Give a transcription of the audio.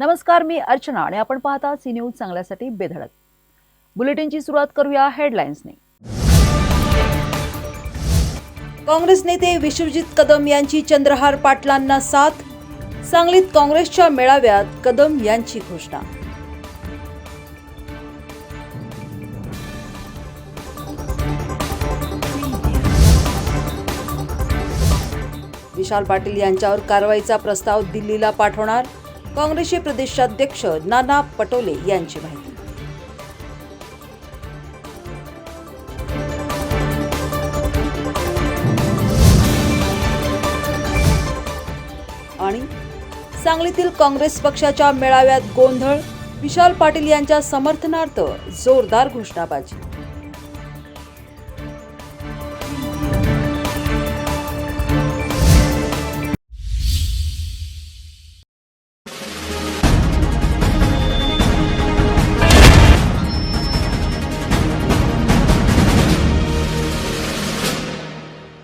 नमस्कार मी अर्चना आणि आपण पाहता सी न्यूज चांगल्यासाठी बेधडक. बुलेटिनची सुरुवात करूया हेडलाईन्सने काँग्रेस नेते विश्वजित कदम यांची चंद्रहार पाटलांना साथ सांगलीत काँग्रेसच्या मेळाव्यात कदम यांची घोषणा. विशाल पाटील यांच्यावर कारवाईचा प्रस्ताव दिल्लीला पाठवणार काँग्रेसचे प्रदेशाध्यक्ष नाना पटोले यांची माहिती. आणि सांगलीतील काँग्रेस पक्षाच्या मेळाव्यात गोंधळ विशाल पाटील यांच्या समर्थनार्थ जोरदार घोषणाबाजी.